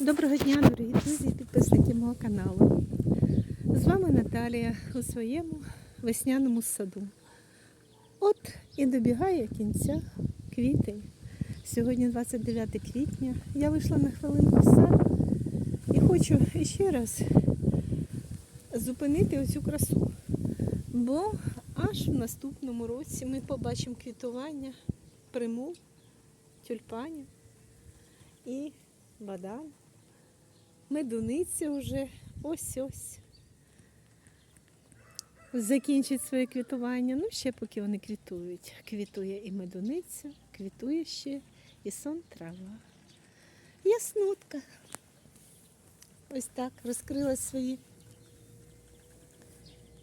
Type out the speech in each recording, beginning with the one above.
Доброго дня, дорогі друзі і підписники мого каналу. З вами Наталія у своєму весняному саду. От і добігає кінця квітень. Сьогодні 29 квітня. Я вийшла на хвилинку в сад і хочу ще раз зупинити оцю красу. Бо аж в наступному році ми побачимо квітування примул, тюльпанів і бадан. Медуниця вже ось-ось. Закінчить своє квітування. Ну, ще поки вони квітують. Квітує і медуниця, квітує ще і сон трава. Яснутка. Ось так розкрила свої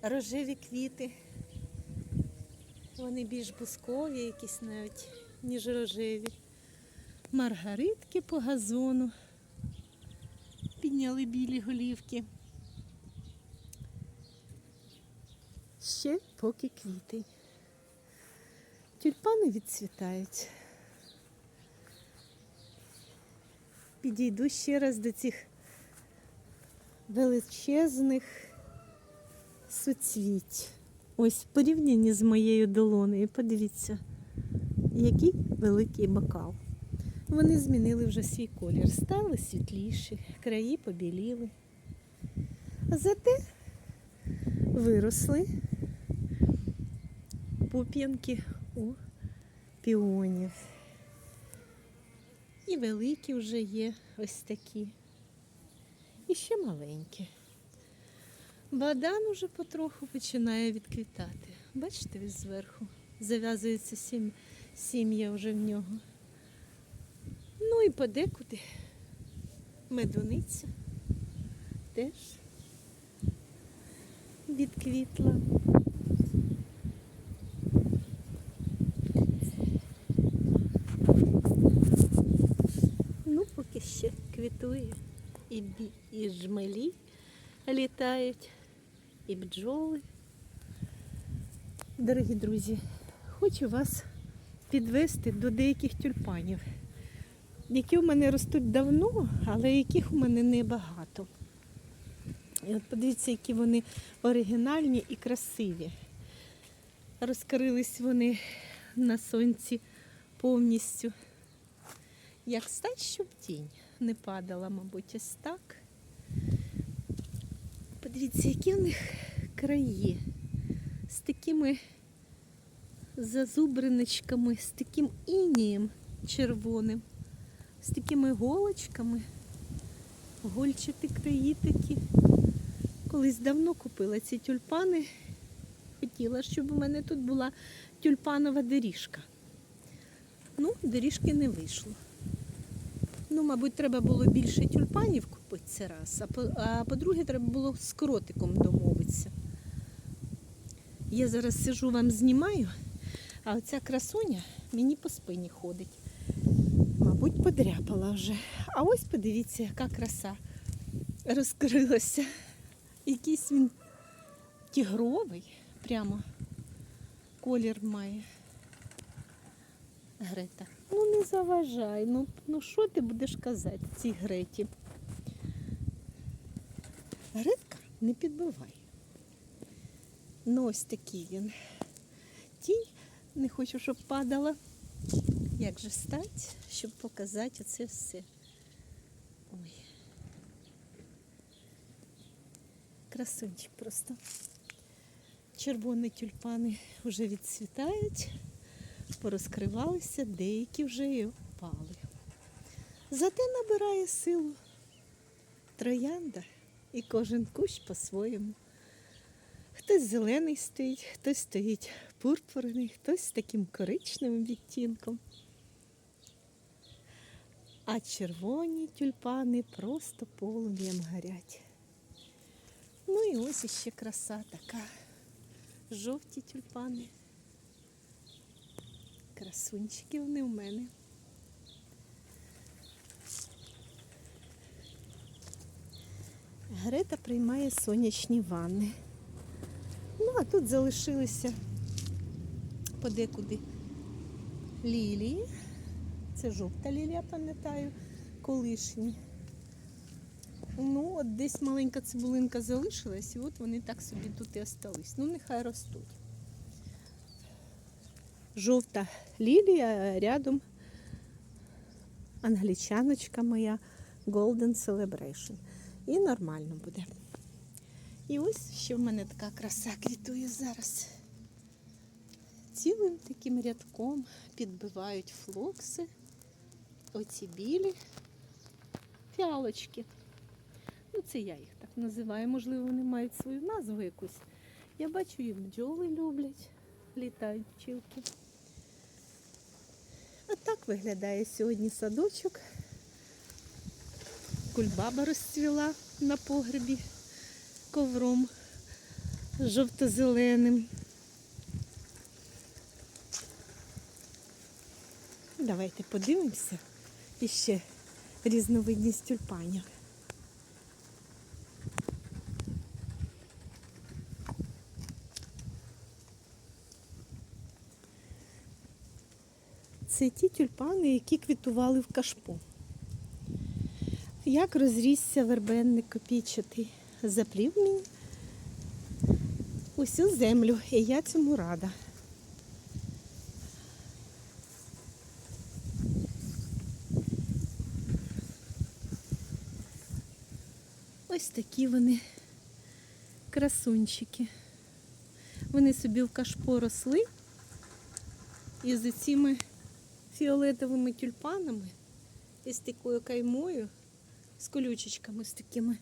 рожеві квіти. Вони більш бускові, якісь навіть, ніж рожеві. Маргаритки по газону підняли білі голівки. Ще поки квітень. Тюльпани відцвітають. Підійду ще раз до цих величезних суцвіть. Ось в порівнянні з моєю долонею. Подивіться, який великий бокал. Вони змінили вже свій колір, стали світліші, краї побіліли. Зате виросли пуп'янки у піонів. І великі вже є ось такі. І ще маленькі. Бадан уже потроху починає відквітати. Бачите, ось зверху зав'язується сім'я вже в нього. І подекуди медуниця теж відквітла. Ну, поки ще квітує. І, бі- і жмелі літають, і бджоли. Дорогі друзі, хочу вас підвести до деяких тюльпанів які у мене ростуть давно, але яких у мене небагато. І от подивіться, які вони оригінальні і красиві. Розкрились вони на сонці повністю. Як стать, щоб тінь не падала, мабуть, ось так. Подивіться, які в них краї з такими зазубриночками, з таким інієм червоним з такими голочками. Гольчаті краї такі. Колись давно купила ці тюльпани. Хотіла, щоб у мене тут була тюльпанова доріжка. Ну, доріжки не вийшло. Ну, мабуть, треба було більше тюльпанів купити це раз, а по- по-друге, треба було з кротиком домовитися. Я зараз сижу, вам знімаю, а оця красуня мені по спині ходить. Мабуть, подряпала вже. А ось подивіться, яка краса розкрилася. Якийсь він тігровий, прямо колір має. Грета. Ну не заважай. Ну, ну що ти будеш казати цій Греті? Гретка, не підбивай. Ну ось такий він. Тінь, не хочу, щоб падала. Як же стать, щоб показати оце все. Ой. Красунчик просто. Червоні тюльпани вже відцвітають, порозкривалися, деякі вже і впали. Зате набирає силу троянда і кожен кущ по-своєму. Хтось зелений стоїть, хтось стоїть пурпурний, хтось з таким коричневим відтінком. А червоні тюльпани просто полум'ям горять. Ну і ось іще краса така. Жовті тюльпани. Красунчики вони у мене. Грета приймає сонячні ванни. Ну, а тут залишилися подекуди лілії. Це жовта лілія, пам'ятаю, колишні. Ну, от десь маленька цибулинка залишилась, і от вони так собі тут і остались. Ну, нехай ростуть. Жовта лілія, рядом англічаночка моя Golden Celebration. І нормально буде. І ось ще в мене така краса квітує зараз. Цілим таким рядком підбивають флокси, оці білі фіалочки. Ну, це я їх так називаю. Можливо, вони мають свою назву якусь. Я бачу, їх бджоли люблять, літають пчілки. А так виглядає сьогодні садочок. Кульбаба розцвіла на погребі ковром жовто-зеленим. Давайте подивимося іще різновидність тюльпанів. Це ті тюльпани, які квітували в кашпо. Як розрісся вербенник копійчатий, заплів мені усю землю, і я цьому рада. Ось такі вони красунчики. Вони собі в кашпо росли і з цими фіолетовими тюльпанами і з такою каймою, з колючечками з такими.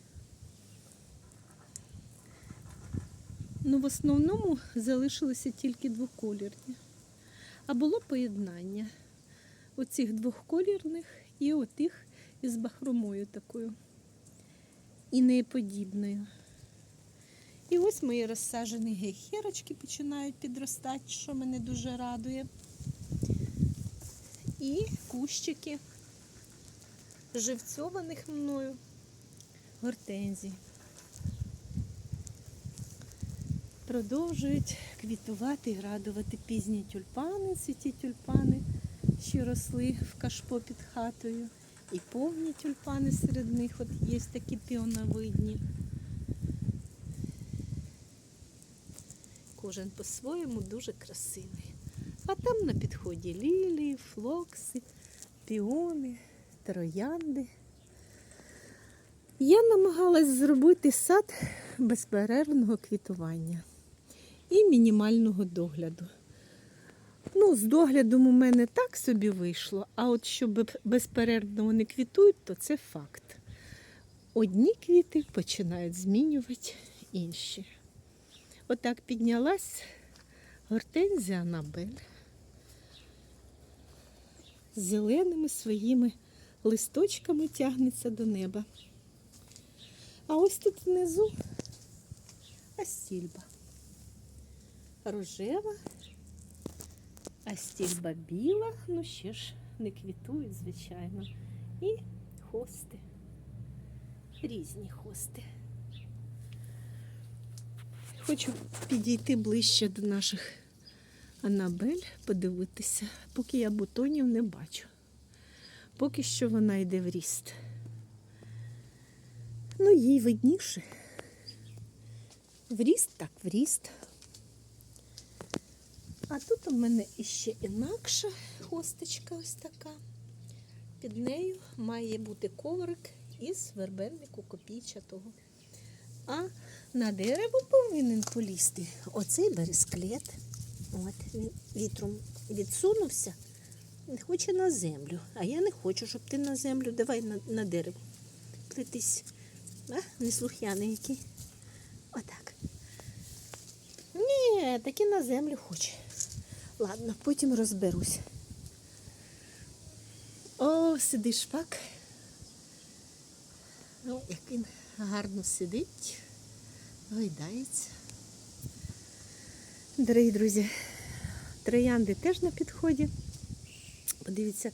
Ну, в основному залишилися тільки двоколірні. А було поєднання оцих двохколірних і отих із бахромою такою. І неподібною. І ось мої розсаджені гейхерочки починають підростати, що мене дуже радує. І кущики живцьованих мною гортензій. Продовжують квітувати і радувати пізні тюльпани, це ті тюльпани, що росли в кашпо під хатою. І повні тюльпани серед них, от є такі піоновидні. Кожен по-своєму дуже красивий. А там на підході лілії, флокси, піони, троянди. Я намагалась зробити сад безперервного квітування і мінімального догляду. Ну, з доглядом у мене так собі вийшло, а от щоб безперервно вони квітують, то це факт. Одні квіти починають змінювати інші. Отак піднялась гортензія Анабель з зеленими своїми листочками тягнеться до неба. А ось тут внизу астільба. Рожева, астільба біла, ну ще ж не квітують, звичайно. І хости. Різні хости. Хочу підійти ближче до наших Анабель, подивитися, поки я бутонів не бачу. Поки що вона йде в ріст. Ну, їй видніше. В ріст, так, в ріст. А тут у мене іще інакша хосточка ось така. Під нею має бути коврик із вербеннику копійчатого. А на дерево повинен полізти оцей бересклет. От, він вітром відсунувся, не хоче на землю. А я не хочу, щоб ти на землю. Давай на, на дерево. Плетись. А? Неслухняний який. Отак. Ні, таки на землю хоче. Ладно, потім розберусь. О, сидиш шпак. Ну, як він гарно сидить, гойдається. Дорогі друзі, троянди теж на підході. Подивіться,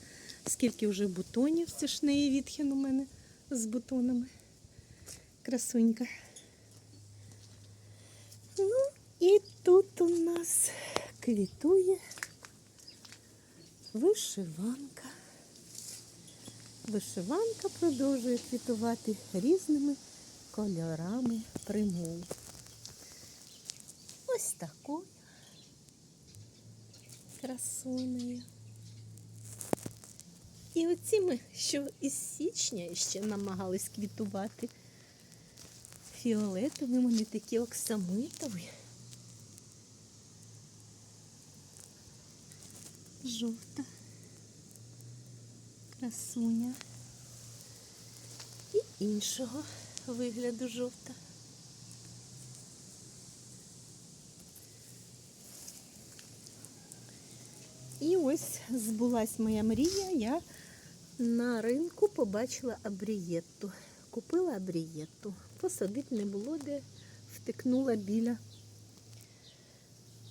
скільки вже бутонів. Це ж неї відхин у мене з бутонами. Красунька. Ну, і тут у нас квітує вишиванка. Вишиванка продовжує квітувати різними кольорами примул. Ось такою красунею. І оці ми, що із січня ще намагались квітувати. Фіолетові вони такі оксамитові. Жовта. Красуня. І іншого вигляду жовта. І ось збулась моя мрія. Я на ринку побачила абрієтту. Купила абрієтту. Посадити не було де, втикнула біля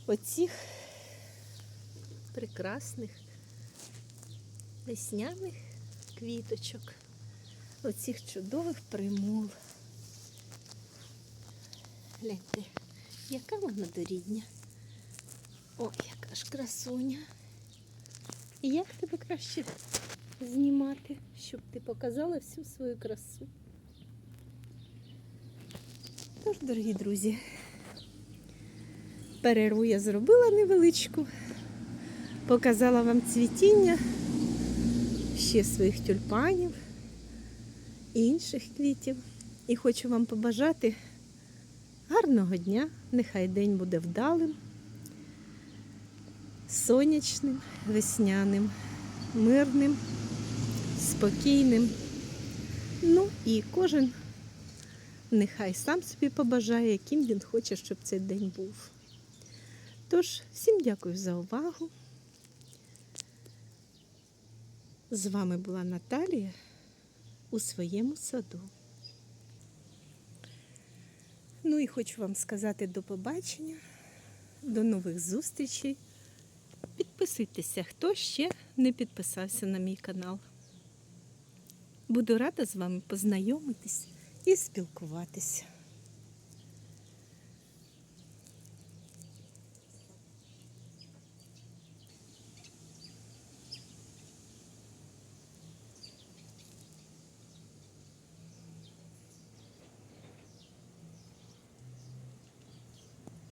оцих прекрасних весняних квіточок, оцих чудових примул. Гляньте, яка вона дорідня. О, яка ж красуня. І як тебе краще знімати, щоб ти показала всю свою красу? Тож, дорогі друзі, перерву я зробила невеличку, показала вам цвітіння ще своїх тюльпанів і інших квітів. І хочу вам побажати гарного дня, нехай день буде вдалим сонячним, весняним, мирним, спокійним. Ну і кожен нехай сам собі побажає, яким він хоче, щоб цей день був. Тож, всім дякую за увагу. З вами була Наталія у своєму саду. Ну і хочу вам сказати до побачення, до нових зустрічей. Підписуйтеся, хто ще не підписався на мій канал. Буду рада з вами познайомитись і спілкуватися.